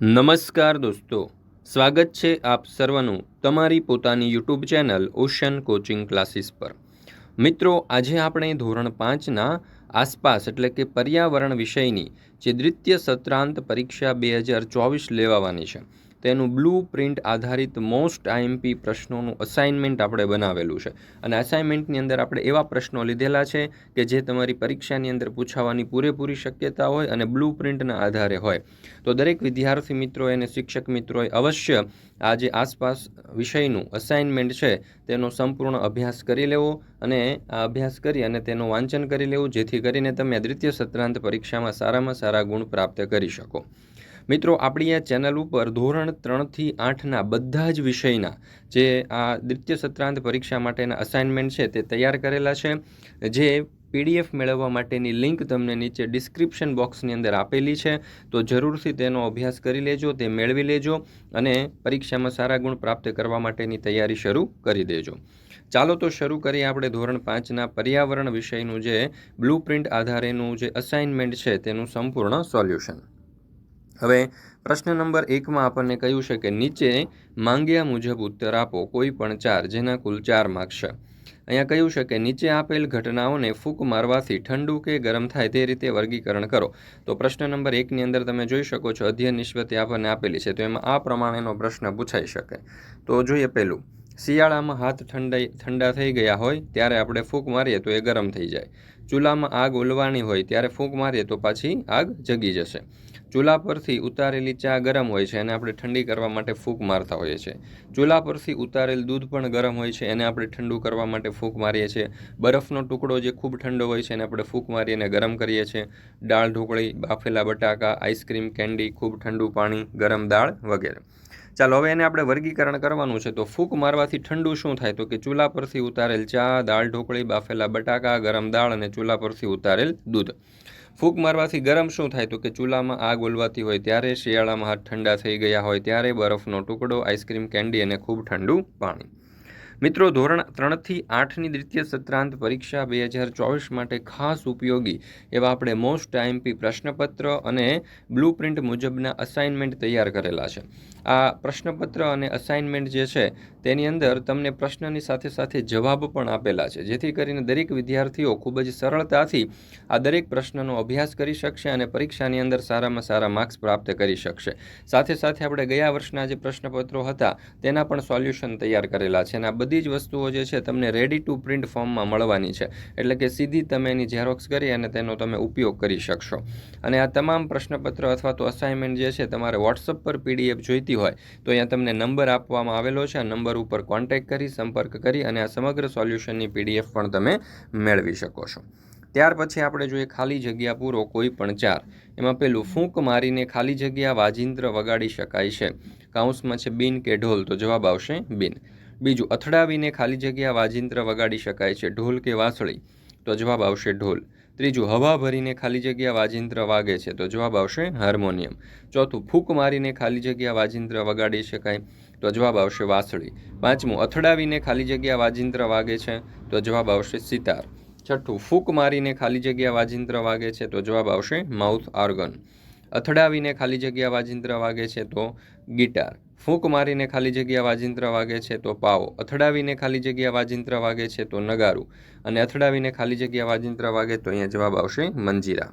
નમસ્કાર દોસ્તો, સ્વાગત છે આપ સર્વનું તમારી પોતાની YouTube channel ocean coaching classes પર. મિત્રો, આજે આપણે ધોરણ પાંચના આસપાસ એટલે કે પર્યાવરણ વિષયની જે દ્વિતીય સત્રાંત પરીક્ષા બે હજાર ચોવીસ લેવાવાની છે. તેનું બ્લુ પ્રિન્ટ આધારિત મોસ્ટ આઈએમપી પ્રશ્નોનું અસાઇનમેન્ટ આપણે બનાવેલું છે. અને અસાઇનમેન્ટની અંદર આપણે એવા પ્રશ્નો લીધેલા છે કે જે તમારી પરીક્ષાની અંદર પૂછાવાની પૂરેપૂરી શક્યતા હોય અને બ્લુ પ્રિન્ટના આધારે હોય. તો દરેક વિદ્યાર્થી મિત્રોએ અને શિક્ષક મિત્રોએ અવશ્ય આ જે આસપાસ વિષયનું અસાઇનમેન્ટ છે તેનો સંપૂર્ણ અભ્યાસ કરી લેવો અને આ અભ્યાસ કરી અને તેનું વાંચન કરી લેવું જેથી કરીને તમે દ્વિતીય સત્રાંત પરીક્ષામાં સારામાં સારા ગુણ પ્રાપ્ત કરી શકો. મિત્રો, આપણી આ ચેનલ ઉપર ધોરણ ત્રણથી આઠના બધા જ વિષયના જે આ દ્વિતીય સત્રાંત પરીક્ષા માટેના અસાઇનમેન્ટ છે તે તૈયાર કરેલા છે. જે પીડીએફ મેળવવા માટેની લિંક તમને નીચે ડિસ્ક્રિપ્શન બોક્સની અંદર આપેલી છે. તો જરૂરથી તેનો અભ્યાસ કરી લેજો, તે મેળવી લેજો અને પરીક્ષામાં સારા ગુણ પ્રાપ્ત કરવા માટેની તૈયારી શરૂ કરી દેજો. ચાલો તો શરૂ કરીએ આપણે ધોરણ પાંચના પર્યાવરણ વિષયનું જે બ્લુ પ્રિન્ટ આધારેનું જે અસાઇનમેન્ટ છે તેનું સંપૂર્ણ સોલ્યુશન હવે, પ્રશ્ન નંબર એકમાં આપણને કહ્યું છે કે નીચે માંગ્યા મુજબ ઉત્તર આપો, કોઈ પણ ચાર, જેના કુલ ચાર માર્ક્સ અહીંયા કહ્યું છે કે નીચે આપેલ ઘટનાઓને ફૂંક મારવાથી ઠંડુ કે ગરમ થાય તે રીતે વર્ગીકરણ કરો. તો પ્રશ્ન નંબર એકની અંદર તમે જોઈ શકો છો, અધ્યયન નિષ્પતિ આપણને આપેલી છે. તો એમાં આ પ્રમાણેનો પ્રશ્ન પૂછાઈ શકે. તો જોઈએ પહેલું શિયાળામાં હાથ ઠંડાઈ, ઠંડા થઈ ગયા હોય, ત્યારે આપણે ફૂંક મારીએ તો એ ગરમ થઈ જાય. ચૂલામાં આગ ઓલવાની હોય, ત્યારે ફૂંક મારીએ તો પાછી આગ જગી જશે. ચૂલા પરથી ઉતારેલી ચા ગરમ હોય છે એને આપણે ઠંડી કરવા માટે ફૂંક મારતા હોઈએ છીએ. ચૂલા પરથી ઉતારેલ દૂધ પણ ગરમ હોય છે એને આપણે ઠંડુ કરવા માટે ફૂંક મારીએ છીએ. બરફનો ટુકડો જે ખૂબ ઠંડો હોય છે એને આપણે ફૂંક મારીને ગરમ કરીએ છીએ. દાળ ઢોકળી, બાફેલા બટાકા, આઈસ્ક્રીમ, કેન્ડી, ખૂબ ઠંડુ પાણી, ગરમ દાળ વગેરે. ચાલો, હવે એને આપણે વર્ગીકરણ કરવાનું છે. તો ફૂંક મારવાથી ઠંડુ શું થાય? તો કે ચૂલા પરથી ઉતારેલ ચા, દાળ ઢોકળી, બાફેલા બટાકા, ગરમ દાળ અને ચૂલા પરથી ઉતારેલ દૂધ. ફૂંક મારવાથી ગરમ શું થાય? તો કે ચૂલામાં આગ ઓલવાતી હોય ત્યારે શિયાળામાં હાથ ઠંડા થઈ ગયા હોય ત્યારે બરફનો ટુકડો, આઈસ્ક્રીમ, કેન્ડી અને ખૂબ ઠંડુ પાણી. મિત્રો, ધોરણ ત્રણથી આઠની દ્વિતીય સત્રાંત પરીક્ષા બે હજાર ચોવીસ માટે ખાસ ઉપયોગી એવા આપણે મોસ્ટ આઈએમપી પ્રશ્નપત્ર અને બ્લુ પ્રિન્ટ મુજબના અસાઇનમેન્ટ તૈયાર કરેલા છે. આ પ્રશ્નપત્ર અને અસાઇનમેન્ટ જે છે, તેની અંદર તમને પ્રશ્નની સાથે સાથે જવાબ પણ આપેલા છે. જેથી કરીને દરેક વિદ્યાર્થીઓ ખૂબ જ સરળતાથી આ દરેક પ્રશ્નનો અભ્યાસ કરી શકશે અને પરીક્ષાની અંદર સારામાં સારા માર્ક્સ પ્રાપ્ત કરી શકશે. સાથે સાથે આપણે ગયા વર્ષના જે પ્રશ્નપત્રો હતા, તેના પણ સોલ્યુશન તૈયાર કરેલા છે અને આ બધી જ વસ્તુઓ જે છે તમને રેડી ટુ પ્રિન્ટ ફોર્મમાં મળવાની છે. એટલે કે સીધી તમે એની ઝેરોક્સ કરી અને તેનો તમે ઉપયોગ કરી શકશો. અને આ તમામ પ્રશ્નપત્ર અથવા તો અસાઇનમેન્ટ જે છે, તમારે વોટ્સઅપ પર પીડીએફ જોઈતી હોય, તો અહીંયા તમને નંબર આપવામાં આવેલો છે. આ નંબર ઉપર કોન્ટેક્ટ કરી, સંપર્ક કરી અને આ સમગ્ર સોલ્યુશનની પીડીએફ પણ તમે મેળવી શકો છો. ત્યાર પછી આપણે જોઈએ ખાલી જગ્યા પૂરો કોઈ પણ ચાર. એમાં પેલું ફૂંક મારીને ખાલી જગ્યા વાજિંત્ર વગાડી શકાય છે. કાઉન્સમાં છે બિન કે ઢોલ, તો જવાબ આવશે બિન. બીજું અથડાવીને ખાલી જગ્યા વાજિંત્ર વગાડી શકાય છે. ઢોલ કે વાંસળી, તો જવાબ આવશે ઢોલ. ત્રીજું, હવા ભરીને ખાલી જગ્યા વાજિંત્ર વાગે છે. તો જવાબ આવશે હાર્મોનિયમ. ચોથું, ફૂંક મારીને ખાલી જગ્યા વાજિંત્ર વગાડી શકાય. તો જવાબ આવશે વાંસળી. પાંચમું, અથડાવીને ખાલી જગ્યા વાજિંત્ર વાગે છે. તો જવાબ આવશે સિતાર. છઠ્ઠું, ફૂંક મારીને ખાલી જગ્યા વાજિંત્ર વાગે છે. તો જવાબ આવશે માઉથ ઓર્ગન અથડાવીને ખાલી જગ્યા વાજિંત્ર વાગે છે તો ગિટાર. ફૂંક મારીને ખાલી જગ્યા વાજિંત્ર વાગે છે તો પાવો. અથડાવીને ખાલી જગ્યા વાજિંત્ર વાગે છે તો નગારું. અને અથડાવીને ખાલી જગ્યા વાજિંત્ર વાગે તો અહીંયા જવાબ આવશે મંજીરા.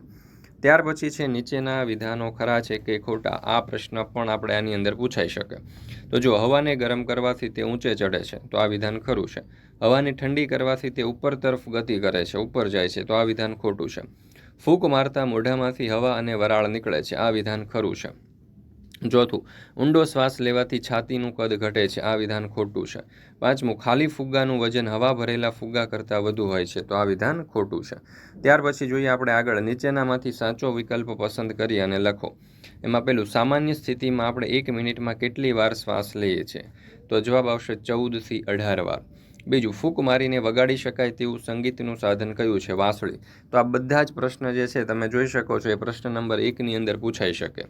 ત્યાર પછી છે નીચેના વિધાનો ખરા છે કે ખોટા? આ પ્રશ્ન પણ આપણે આની અંદર પૂછાઈ શકે. તો જો હવાને ગરમ કરવાથી તે ઊંચે ચડે છે, તો આ વિધાન ખરું છે. હવાને ઠંડી કરવાથી તે ઉપર તરફ ગતિ કરે છે, ઉપર જાય છે, તો આ વિધાન ખોટું છે. ફૂંક મારતા મોઢામાંથી હવા અને વરાળ નીકળે છે, આ વિધાન ખરું છે. ચોથું, ઊંડો શ્વાસ લેવાથી છાતીનું કદ ઘટે છે. આ વિધાન ખોટું છે. પાંચમું, ખાલી ફુગ્ગાનું વજન હવા ભરેલા ફુગ્ગા કરતાં વધુ હોય છે. તો આ વિધાન ખોટું છે. ત્યાર પછી જોઈએ આપણે આગળ નીચેનામાંથી સાચો વિકલ્પ પસંદ કરી અને લખો. એમાં પેલું, સામાન્ય સ્થિતિમાં આપણે એક મિનિટમાં કેટલી વાર શ્વાસ લઈએ છીએ? તો જવાબ આવશે ચૌદથી અઢાર વાર. બીજું, ફૂંક મારીને વગાડી શકાય તેવું સંગીતનું સાધન કયું છે? વાંસળી. તો આ બધા જ પ્રશ્ન જે છે, તમે જોઈ શકો છો, એ પ્રશ્ન નંબર એકની અંદર પૂછાઈ શકે.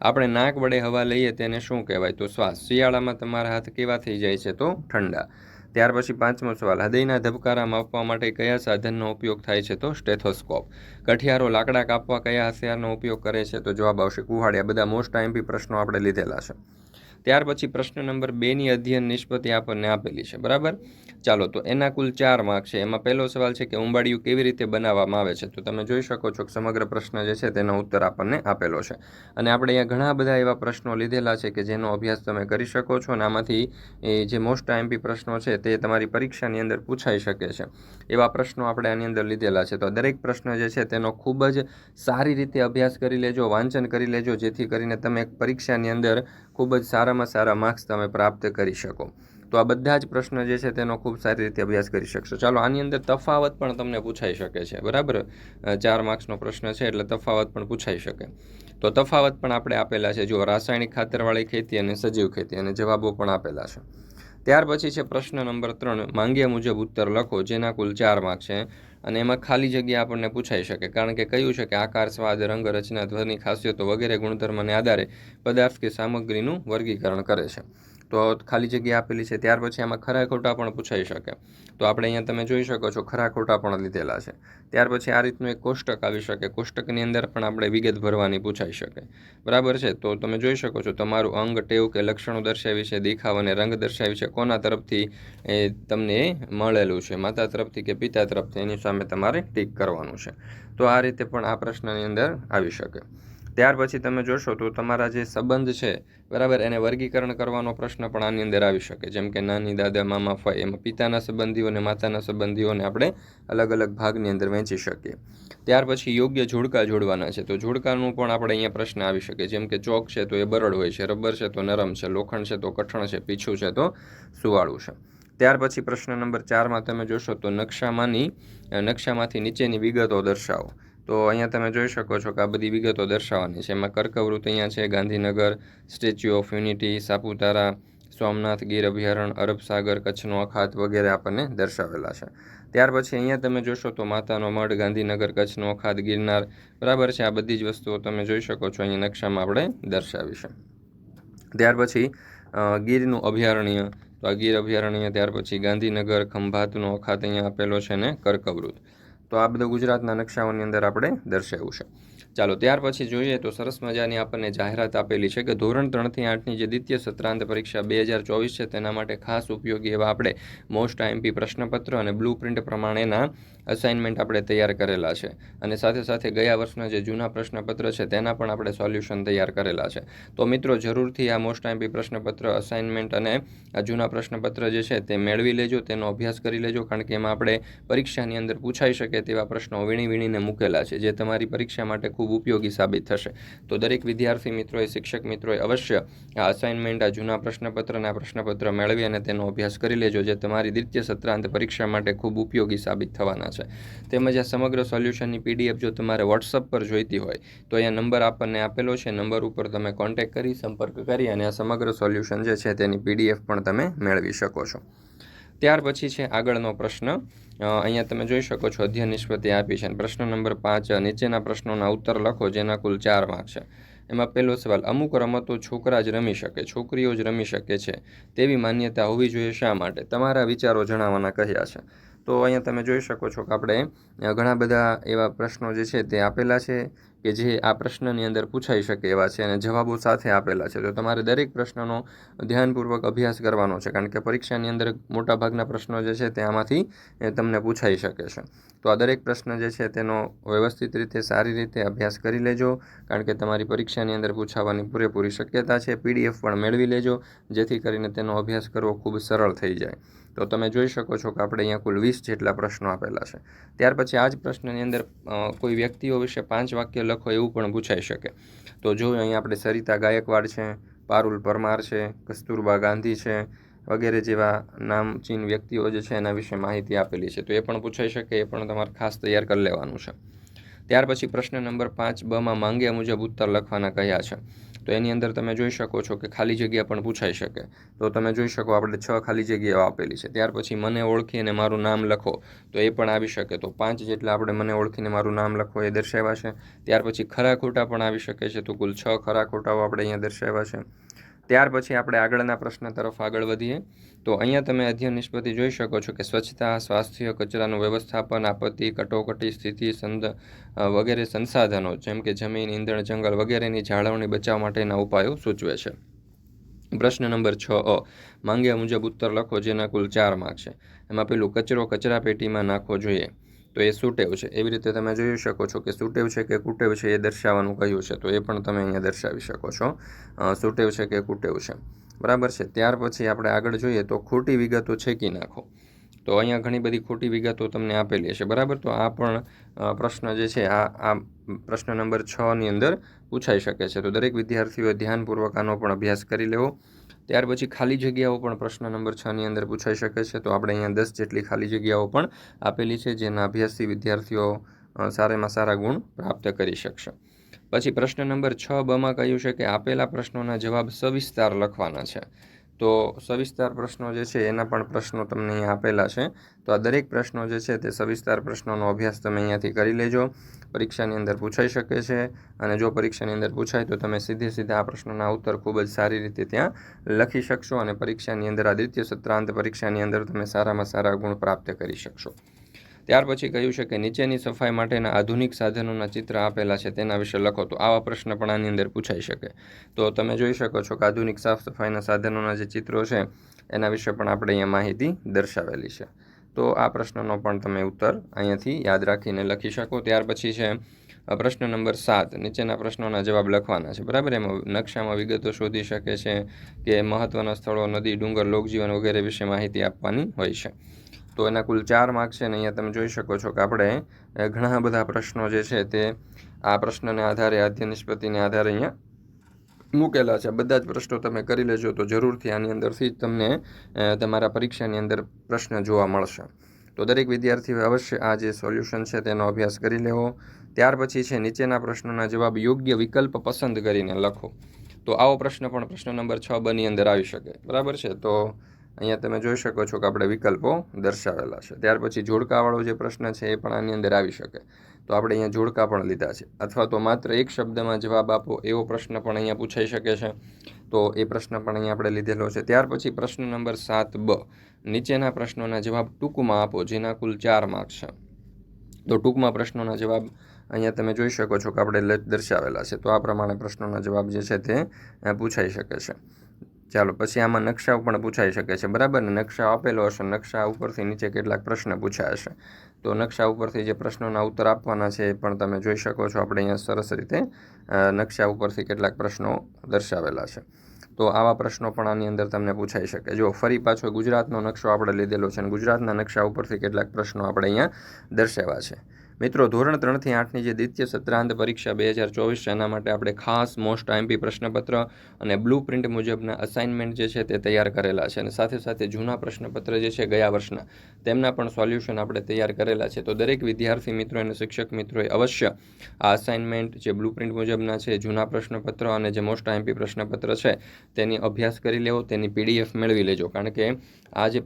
આપણે નાક વડે હવા લઈએ તેને શું કહેવાય? તો શ્વાસ. શિયાળામાં તમારા હાથ કેવા થઈ જાય છે? તો ઠંડા. ત્યાર પછી પાંચમો સવાલ. હૃદયના ધબકારા માપવા માટે કયા સાધનનો ઉપયોગ થાય છે? તો સ્ટેથોસ્કોપ. કઠિયારો લાકડા કાપવા કયા હથિયારનો ઉપયોગ કરે છે? તો જવાબ આવશે કુહાડિયા. બધા મોસ્ટ આઈમ્પી પ્રશ્નો આપણે લીધેલા છે. ત્યાર પછી પ્રશ્ન નંબર બેની અધ્યયન નિષ્પત્તિ આપણને આપેલી છે. બરાબર? ચાલો, તો એના કુલ ચાર માર્ક છે. એમાં પહેલો સવાલ છે કે ઉંબાડિયું કેવી રીતે બનાવવામાં આવે છે? તો તમે જોઈ શકો છો કે સમગ્ર પ્રશ્ન જે છે તેનો ઉત્તર આપણને આપેલો છે. અને આપણે અહીંયા ઘણા બધા એવા પ્રશ્નો લીધેલા છે કે જેનો અભ્યાસ તમે કરી શકો છો અને આમાંથી એ જે મોસ્ટ આઈમ્પી પ્રશ્નો છે તે તમારી પરીક્ષાની અંદર પૂછાઈ શકે છે. એવા પ્રશ્નો આપણે આની અંદર લીધેલા છે. તો દરેક પ્રશ્ન જે છે તેનો ખૂબ જ સારી રીતે અભ્યાસ કરી લેજો, વાંચન કરી લેજો, જેથી કરીને તમે પરીક્ષાની અંદર ખૂબ જ સારામાં સારા માર્ક્સ તમે પ્રાપ્ત કરી શકો. તો આ બધા જ પ્રશ્ન જે છે તેનો ખૂબ સારી રીતે અભ્યાસ કરી શકશો. ચાલો, આની અંદર તફાવત પણ તમને પૂછાઈ શકે છે, બરાબર? ચાર માર્ક્સનો પ્રશ્ન છે એટલે તફાવત પણ પૂછાઈ શકે. તો તફાવત પણ આપણે આપેલા છે, જો રાસાયણિક ખાતરવાળી ખેતી અને સજીવ ખેતી અને જવાબો પણ આપેલા છે. ત્યાર પછી છે પ્રશ્ન નંબર ત્રણ, માંગ્યા મુજબ ઉત્તર લખો, જેના કુલ ચાર માર્ક છે. અને એમાં ખાલી જગ્યા આપણને પૂછાઈ શકે, કારણ કે કહ્યું છે કે આકાર, સ્વાદ, રંગ, રચના, ધ્વનિ, ખાસિયતો વગેરે ગુણધર્મને આધારે પદાર્થ કે સામગ્રીનું વર્ગીકરણ કરે છે. તો ખાલી જગ્યા આપેલી છે, ત્યાર પછી આમાં ખરા ખોટા પણ પૂછાઈ શકે. તો આપણે અહીંયા તમે જોઈ શકો છો, ખરા ખોટા પણ લીધેલા છે. ત્યાર પછી આ રીતનું એક કોષ્ટક આવી શકે. કોષ્ટકની અંદર પણ આપણે વિગત ભરવાની પૂછાઈ શકે. બરાબર છે? તો તમે જોઈ શકો છો, તમારું અંગ, ટેવ કે લક્ષણો દર્શાવી છે, દેખાવ અને રંગ દર્શાવી છે. કોના તરફથી એ તમને મળેલું છે? માતા તરફથી કે પિતા તરફથી? એની સામે તમારે ટીક કરવાનું છે. તો આ રીતે પણ આ પ્રશ્નની અંદર આવી શકે. ત્યાર પછી તમે જોશો તો તમારા જે સંબંધ છે, બરાબર, એને વર્ગીકરણ કરવાનો પ્રશ્ન પણ આની અંદર આવી શકે. જેમ કે નાની દાદા, મામા, ફાઈ, એમાં પિતાના સંબંધીઓ અને માતાના સંબંધીઓને આપણે અલગ અલગ ભાગની અંદર વહેંચી શકીએ. ત્યાર પછી યોગ્ય જોડકા જોડવાના છે. તો જોડકાનું પણ આપણે અહીંયા પ્રશ્ન આવી શકે. જેમ કે ચોક છે તો એ બરડ હોય છે, રબર છે તો નરમ છે, લોખંડ છે તો કઠણ છે, પીછું છે તો સુવાળું છે. ત્યાર પછી પ્રશ્ન નંબર ચારમાં તમે જોશો તો નકશામાંની નકશામાંથી નીચેની વિગતો દર્શાવો. તો અહીંયા તમે જોઈ શકો છો કે આ બધી વિગતો દર્શાવવાની છે. એમાં કર્કવૃત અહીંયા છે, Gandhinagar, Statue of Unity, Saputara, Somnath, Gir અભયારણ્ય, અરબ સાગર, કચ્છનો અખાત વગેરે આપણને દર્શાવેલા છે. ત્યાર પછી અહીંયા તમે જોશો તો માતાનો મઢ, ગાંધીનગર, કચ્છનો અખાત, ગિરનાર, બરાબર છે. આ બધી જ વસ્તુઓ તમે જોઈ શકો છો અહીંયા નકશામાં આપણે દર્શાવી છે. ત્યાર પછી ગીરનું અભયારણ્ય. તો આ ગીર અભયારણ્ય ત્યાર પછી ગાંધીનગર ખંભાતનો અખાત અહીંયા આપેલો છે ને કર્કવૃત તો આ બધા ગુજરાતના નકશાઓની અંદર આપણે દર્શાવ્યું છે. ચાલો, ત્યાર પછી જોઈએ તો સરસ મજાની આપણને જાહેરાત આપેલી છે કે ધોરણ ત્રણથી આઠની જે દ્વિતીય સત્રાંત પરીક્ષા બે હજાર ચોવીસ છે, તેના માટે ખાસ ઉપયોગી એવા આપણે મોસ્ટ આઈએમપી પ્રશ્નપત્ર અને બ્લુ પ્રિન્ટ પ્રમાણેના અસાઇનમેન્ટ આપણે તૈયાર કરેલા છે. અને સાથે સાથે ગયા વર્ષના જે જૂના પ્રશ્નપત્ર છે, તેના પણ આપણે સોલ્યુશન તૈયાર કરેલા છે. તો મિત્રો, જરૂરથી આ મોસ્ટ આઈએમપી પ્રશ્નપત્ર અસાઇનમેન્ટ અને આ જૂના પ્રશ્નપત્ર જે છે, તે મેળવી લેજો, તેનો અભ્યાસ કરી લેજો, કારણ કે એમાં આપણે પરીક્ષાની અંદર પૂછાઈ શકે તેવા પ્રશ્નો વીણી વીણીને મૂકેલા છે, જે તમારી પરીક્ષા માટે ખૂબ ઉપયોગી સાબિત થશે. તો દરેક વિદ્યાર્થી મિત્રોએ, શિક્ષક મિત્રોએ અવશ્ય આ અસાઇનમેન્ટ આ જૂના પ્રશ્નપત્રના પ્રશ્નપત્ર મેળવી અને તેનો અભ્યાસ કરી લેજો, જે તમારી દ્વિતીય સત્રાંત પરીક્ષા માટે ખૂબ ઉપયોગી સાબિત થવાના છે. તેમજ આ સમગ્ર સોલ્યુશનની પીડીએફ જો તમારે વોટ્સઅપ પર જોઈતી હોય, તો અહીંયા નંબર આપણને આપેલો છે. નંબર ઉપર તમે કોન્ટેક કરી, સંપર્ક કરી અને આ સમગ્ર સોલ્યુશન જે છે તેની પીડીએફ પણ તમે મેળવી શકો છો. ત્યાર પછી છે આગળનો પ્રશ્ન. અહીંયા તમે જોઈ શકો છો, અધ્યયન નિષ્પતિ આપી છે પ્રશ્ન નંબર પાંચ નીચેના પ્રશ્નોના ઉત્તર લખો, જેના કુલ ચાર માર્ક છે. એમાં પહેલો સવાલ, અમુક રમતો છોકરા જ રમી શકે, છોકરીઓ જ રમી શકે છે. તેવી માન્યતા હોવી જોઈએ શા માટે? તમારા વિચારો જણાવવાના કહ્યા છે. તો અહીંયા તમે જોઈ શકો છો કે આપણે ઘણા બધા એવા પ્રશ્નો જે છે તે આપેલા છે. કે જે આ પ્રશ્નની અંદર પૂછાઈ શકે એવા છે અને જવાબો સાથે આપેલા છે. તો તમારે દરેક પ્રશ્નનો ધ્યાનપૂર્વક અભ્યાસ કરવાનો છે. કારણ કે પરીક્ષાની અંદર મોટાભાગના પ્રશ્નો જે છે તે આમાંથી તમને પૂછાઈ શકે છે. તો આ દરેક પ્રશ્ન જે છે તેનો વ્યવસ્થિત રીતે, સારી રીતે અભ્યાસ કરી લેજો. કારણ કે તમારી પરીક્ષાની અંદર પૂછાવાની પૂરેપૂરી શક્યતા છે. પીડીએફ પણ મેળવી લેજો. જેથી કરીને તેનો અભ્યાસ કરવો ખૂબ સરળ થઈ જાય. તો તમે જોઈ શકો છો કે આપણે અહીંયા કુલ વીસ જેટલા પ્રશ્નો આપેલા છે. ત્યાર પછી આ જ પ્રશ્નની અંદર કોઈ વ્યક્તિઓ વિશે પાંચ વાક્ય લખો એવું પણ પૂછાઈ શકે. તો જો અહીંયા આપણે સરિતા ગાયકવાડ છે, પારુલ પરમાર છે, કસ્તુરબા ગાંધી છે, વગેરે જેવા નામચીન વ્યક્તિઓ જે છે એના વિશે માહિતી આપેલી છે, તો એ પણ પૂછાઈ શકે, એ પણ તમારે ખાસ તૈયાર કરી લેવાનું છે. ત્યાર પછી પ્રશ્ન નંબર પાંચ, બમાં માંગ્યા મુજબ ઉત્તર લખવાના કયા છે? તો એની અંદર તમે જોઈ શકો છો કે ખાલી જગ્યા પણ પૂછાઈ શકે. તો તમે જોઈ શકો આપણે છ ખાલી જગ્યાઓ આપેલી છે. ત્યાર પછી મને ઓળખી અને મારું નામ લખો. તો એ પણ આવી શકે. તો પાંચ જેટલા આપણે મને ઓળખીને મારું નામ લખો એ દર્શાવ્યા છે. ત્યાર પછી ખરા ખોટા પણ આવી શકે છે. તો કુલ છ ખરા ખોટાઓ આપણે અહીંયા દર્શાવ્યા છે. ત્યાર પછી આપણે આગળના પ્રશ્ન તરફ આગળ વધીએ. તો અહીંયા તમે અધ્યયન નિષ્પતિ જોઈ શકો છો કે સ્વચ્છતા, સ્વાસ્થ્ય, કચરાનું વ્યવસ્થાપન, આપત્તિ, કટોકટી, સ્થિતિ, સંદ વગેરે સંસાધનો, જેમ કે જમીન, ઈંધણ, જંગલ વગેરેની જાળવણી બચાવ માટેના ઉપાયો સૂચવે છે. પ્રશ્ન નંબર છ અ. માંગ્યા મુજબ ઉત્તર લખો જેના કુલ ચાર માર્ક છે. એમાં પેલું, કચરો કચરા પેટીમાં નાખવો જોઈએ. તો એ સુટેવ છે. એવી રીતે તમે જોઈ શકો છો કે સુટેવ છે કે કુટેવ છે એ દર્શાવવાનું કહ્યું છે. તો એ પણ તમે અહીંયા દર્શાવી શકો છો. સુટેવ છે કે કુટેવ છે. બરાબર છે. ત્યાર પછી આપણે આગળ જોઈએ તો ખોટી વિગતો છેકી નાખો. તો અહીંયા ઘણી બધી ખોટી વિગતો તમને આપેલી હશે. બરાબર? તો આ પણ પ્રશ્ન જે છે, આ આ પ્રશ્ન નંબર છની અંદર પૂછાઈ શકે છે. તો દરેક વિદ્યાર્થીઓએ ધ્યાનપૂર્વક આનો પણ અભ્યાસ કરી લેવો. ત્યાર પછી ખાલી જગ્યાઓ પણ પ્રશ્ન નંબર છની અંદર પૂછાઈ શકે છે. તો આપણે અહીંયા દસ જેટલી ખાલી જગ્યાઓ પણ આપેલી છે, જેના અભ્યાસથી વિદ્યાર્થીઓ સારામાં સારા ગુણ પ્રાપ્ત કરી શકશે. પછી પ્રશ્ન નંબર છ બમાં કહ્યું છે કે આપેલા પ્રશ્નોના જવાબ સવિસ્તાર લખવાના છે. તો સવિસ્તાર પ્રશ્નો જે છે, એના પણ પ્રશ્નો તમને અહીંયા આપેલા છે. તો આ દરેક પ્રશ્નો જે છે, તે સવિસ્તાર પ્રશ્નોનો અભ્યાસ તમે અહીંયાથી કરી લેજો. પરીક્ષાની અંદર પૂછાઈ શકે છે અને જો પરીક્ષાની અંદર પૂછાય તો તમે સીધે સીધા આ પ્રશ્નોના ઉત્તર ખૂબ જ સારી રીતે ત્યાં લખી શકશો અને પરીક્ષાની અંદર આ દ્વિતીય સત્રાંત પરીક્ષાની અંદર તમે સારામાં સારા ગુણ પ્રાપ્ત કરી શકશો. ત્યાર પછી કહ્યું છે કે નીચેની સફાઈ માટેના આધુનિક સાધનોના ચિત્ર આપેલા છે, તેના વિશે લખો. તો આવા પ્રશ્ન પણ આની અંદર પૂછાઈ શકે. તો તમે જોઈ શકો છો કે આધુનિક સાફ સફાઈના સાધનોના જે ચિત્રો છે, એના વિશે પણ આપણે અહીંયા માહિતી દર્શાવેલી છે. તો આ પ્રશ્નનો પણ તમે ઉત્તર અહીંયાથી યાદ રાખીને લખી શકો. ત્યાર પછી છે પ્રશ્ન નંબર સાત. નીચેના પ્રશ્નોના જવાબ લખવાના છે. બરાબર? એમાં નકશામાં વિગતો શોધી શકે છે કે મહત્ત્વના સ્થળો, નદી, ડુંગર, લોકજીવન વગેરે વિશે માહિતી આપવાની હોય છે. તો એના કુલ ચાર માર્ક છે ને અહીંયા તમે જોઈ શકો છો કે આપણે ઘણા બધા પ્રશ્નો જે છે તે આ પ્રશ્નને આધારે આધ્ય નિષ્પત્તિને આધારે અહીંયા મૂકેલા છે. બધા જ પ્રશ્નો તમે કરી લેજો તો જરૂરથી આની અંદરથી જ તમને તમારા પરીક્ષાની અંદર પ્રશ્ન જોવા મળશે. તો દરેક વિદ્યાર્થીઓ અવશ્ય આ જે સોલ્યુશન છે તેનો અભ્યાસ કરી લેવો. ત્યાર પછી છે નીચેના પ્રશ્નોના જવાબ યોગ્ય વિકલ્પ પસંદ કરીને લખો. તો આવો પ્રશ્ન પણ પ્રશ્ન નંબર છ બની અંદર આવી શકે. બરાબર છે? તો અહીંયા તમે જોઈ શકો છો કે આપણે વિકલ્પો દર્શાવેલા છે. ત્યાર પછી જોડકાવાળો જે પ્રશ્ન છે એ પણ આની અંદર આવી શકે. તો આપણે અહીંયા જોડકા પણ લીધા છે. અથવા તો માત્ર એક શબ્દમાં જવાબ આપો એવો પ્રશ્ન પણ અહીંયા પૂછાઈ શકે છે. તો એ પ્રશ્ન પણ અહીંયા આપણે લીધેલો છે. ત્યાર પછી પ્રશ્ન નંબર સાત બ. નીચેના પ્રશ્નોના જવાબ ટૂંકમાં આપો, જેના કુલ ચાર માર્ક છે. તો ટૂંકમાં પ્રશ્નોના જવાબ અહીંયા તમે જોઈ શકો છો કે આપણે દર્શાવેલા છે. તો આ પ્રમાણે પ્રશ્નોના જવાબ જે છે તે પૂછાઈ શકે છે. ચાલો, પછી આમાં નકશાઓ પણ પૂછાઈ શકે છે, બરાબર? નકશા આપેલો હશે, નકશા ઉપરથી નીચે કેટલાક પ્રશ્ન હશે. તો નકશા ઉપરથી જે પ્રશ્નોના ઉત્તર આપવાના છે એ પણ તમે જોઈ શકો છો, આપણે અહીંયા સરસ રીતે નકશા ઉપરથી કેટલાક પ્રશ્નો દર્શાવેલા છે. તો આવા પ્રશ્નો પણ આની અંદર તમને પૂછાઈ શકે. જો ફરી પાછો ગુજરાતનો નકશો આપણે લીધેલો છે અને ગુજરાતના નકશા ઉપરથી કેટલાક પ્રશ્નો આપણે અહીંયા દર્શાવ્યા છે. મિત્રો, ધોરણ ત્રણથી આઠની જે દ્વિતીય સત્રાંત પરીક્ષા બે હજાર ચોવીસ એના માટે આપણે ખાસ મોસ્ટ આઈએમપી પ્રશ્નપત્ર અને બ્લુ પ્રિન્ટ મુજબના અસાઇનમેન્ટ જે છે તે તૈયાર કરેલા છે. અને સાથે સાથે જૂના પ્રશ્નપત્ર જે છે ગયા વર્ષના, તેમના પણ સોલ્યુશન આપણે તૈયાર કરેલા છે. તો દરેક વિદ્યાર્થી મિત્રો અને શિક્ષક મિત્રોએ અવશ્ય આ અસાઇનમેન્ટ જે બ્લુ પ્રિન્ટ મુજબના છે, જૂના પ્રશ્નપત્ર અને જે મોસ્ટ આઈએમપી પ્રશ્નપત્ર છે, તેની અભ્યાસ કરી લેવો, તેની પીડીએફ મેળવી લેજો. કારણ કે આ જે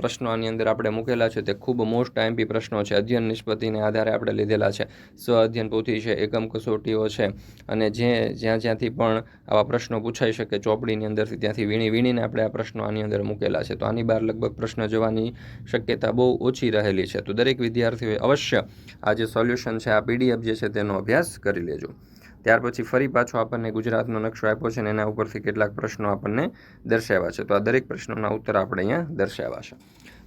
પ્રશ્નો આની અંદર આપણે મૂકેલા છે તે ખૂબ મોસ્ટ આઈએમપી પ્રશ્નો છે. અધ્યયન નિષ્પતિને આધારે આપણે લીધેલા છે. સ્વ અધ્યયન પોથી છે, એકમ કસોટીઓ છે અને જે જ્યાં જ્યાંથી પણ આવા પ્રશ્નો પૂછાઈ શકે ચોપડીની અંદરથી ત્યાંથી વીણી વીણીને આપણે આ પ્રશ્નો આની અંદર મૂકેલા છે. તો આની બહાર લગભગ પ્રશ્ન જવાની શક્યતા બહુ ઓછી રહેલી છે. તો દરેક વિદ્યાર્થીઓએ અવશ્ય આ જે સોલ્યુશન છે, આ પીડીએફ જે છે તેનો અભ્યાસ કરી લેજો. ત્યાર પછી ફરી પાછો આપણને ગુજરાતનો નકશો આપ્યો છે અને એના ઉપરથી કેટલાક પ્રશ્નો આપણને દર્શાવ્યા છે. તો આ દરેક પ્રશ્નોના ઉત્તર આપણે અહીંયા દર્શાવ્યા છે.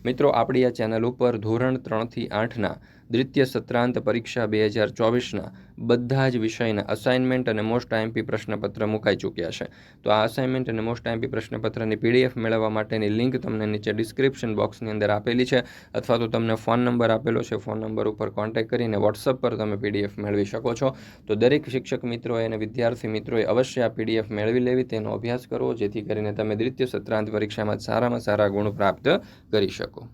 મિત્રો, આપણી આ ચેનલ ઉપર ધોરણ ત્રણથી આઠના દ્વિતીય સત્રાંત પરીક્ષા બે હજાર ચોવીસના બધા જ વિષયના અસાઇનમેન્ટ અને મોસ્ટ આઈએમપી પ્રશ્નપત્ર મુકાઈ ચૂક્યા છે. તો આ અસાઇનમેન્ટ અને મોસ્ટ આઈએમપી પ્રશ્નપત્રની પીડીએફ મેળવવા માટેની લિંક તમને નીચે ડિસ્ક્રિપ્શન બોક્સની અંદર આપેલી છે, અથવા તો તમને ફોન નંબર આપેલો છે ફોન નંબર ઉપર કોન્ટેક્ટ કરીને વોટ્સઅપ પર તમે પીડીએફ મેળવી શકો છો. તો દરેક શિક્ષક મિત્રોએ અને વિદ્યાર્થી મિત્રોએ અવશ્ય આ પીડીએફ મેળવી લેવી, તેનો અભ્યાસ કરવો, જેથી કરીને તમે દ્વિતીય સત્રાંત પરીક્ષામાં સારામાં સારા ગુણ પ્રાપ્ત કરી શકો.